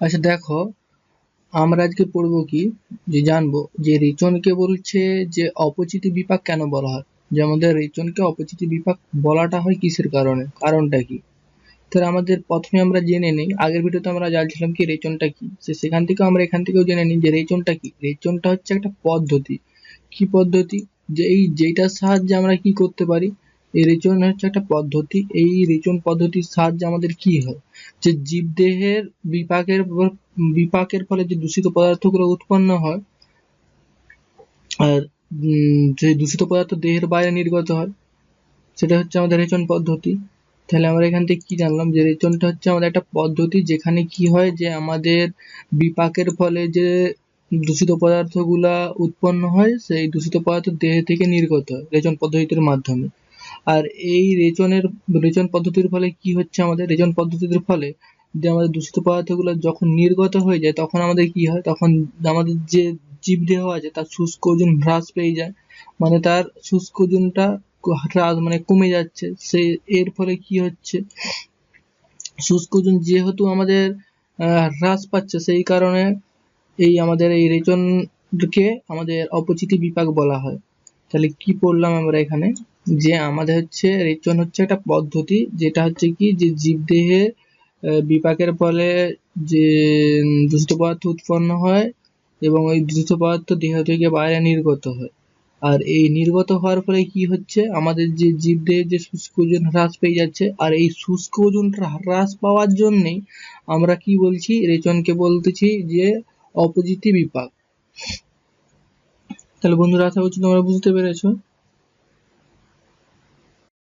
আচ্ছা দেখো, আমরা আজকে পড়ব কি? যে জানব যে রেচনকে বলছে যে অপচিতি বিপাক কেন বলা হয়? যে আমাদের রেচনকে অপচিতি বিপাক বলাটা হয় কিসের কারণে? কারণটা কি? তাহলে আমাদের প্রথমে আমরা জেনে নিই। আগের ভিডিওতে আমরা জানছিলাম কি রেচনটা কি? সে সেখান থেকে আমরা এখান থেকেও জেনে নিই যে রেচনটা কি? রেচনটা হচ্ছে একটা পদ্ধতি। কি পদ্ধতি? যে এই যেটার সাহায্যে আমরা কি করতে পারি? এই রেচন হচ্ছে একটা পদ্ধতি। এই রেচন পদ্ধতির সাহায্যে আমাদের কি হয়? যে জীবদেহের বিপাকের বিপাকের ফলে যে দূষিত পদার্থগুলো উৎপন্ন হয়, আর যে দূষিত পদার্থ দেহের বাইরে নির্গত হয়, সেটা হচ্ছে আমাদের রেচন পদ্ধতি। তাহলে আমরা এখান থেকে কি জানলাম? যে রেচনটা হচ্ছে আমাদের একটা পদ্ধতি যেখানে কি হয় যে আমাদের বিপাকের ফলে যে দূষিত পদার্থগুলা উৎপন্ন হয়, সেই দূষিত পদার্থ দেহ থেকে নির্গত হয়, রেচন পদ্ধতির মাধ্যমে। আর এই রেচনের, রেচন পদ্ধতির ফলে কি হচ্ছে আমাদের? রেচন পদ্ধতির ফলে যে আমাদের দূষিত পদার্থগুলো যখন নির্গত হয়ে যায়, তখন আমাদের কি হয়? তখন আমাদের যে জীবদেহ আছে, তার শুষ্ক ওজন হ্রাস পেয়ে যায়। মানে তার শুষ্ক ওজনটা হ্রাস মানে কমে যাচ্ছে। সে, এর ফলে কি হচ্ছে? শুষ্ক ওজন যেহেতু আমাদের হ্রাস পাচ্ছে, সেই কারণে এই আমাদের এই রেচনকে আমাদের অপচিতি বিপাক বলা হয়। তাহলে কি পড়লাম আমরা এখানে? যে আমাদের হচ্ছে রেচন হচ্ছে একটা পদ্ধতি, যেটা হচ্ছে কি, যে জীবদেহে বিপাকের ফলে যে দূষিত পদার্থ উৎপন্ন হয় এবং ওই দূষিত পদার্থ দেহ থেকে বাইরে নির্গত হয়। আর এই নির্গত হওয়ার ফলে কি হচ্ছে? আমাদের যে জীবদেহের যে শুষ্ক ওজন হ্রাস পেয়ে যাচ্ছে, আর এই শুষ্ক ওজনটা হ্রাস পাওয়ার জন্যেই আমরা কি বলছি? রেচনকে বলতেছি যে অপজিতি বিপাক। তাহলে বন্ধুরা আশা করছি তোমরা বুঝতে পেরেছ।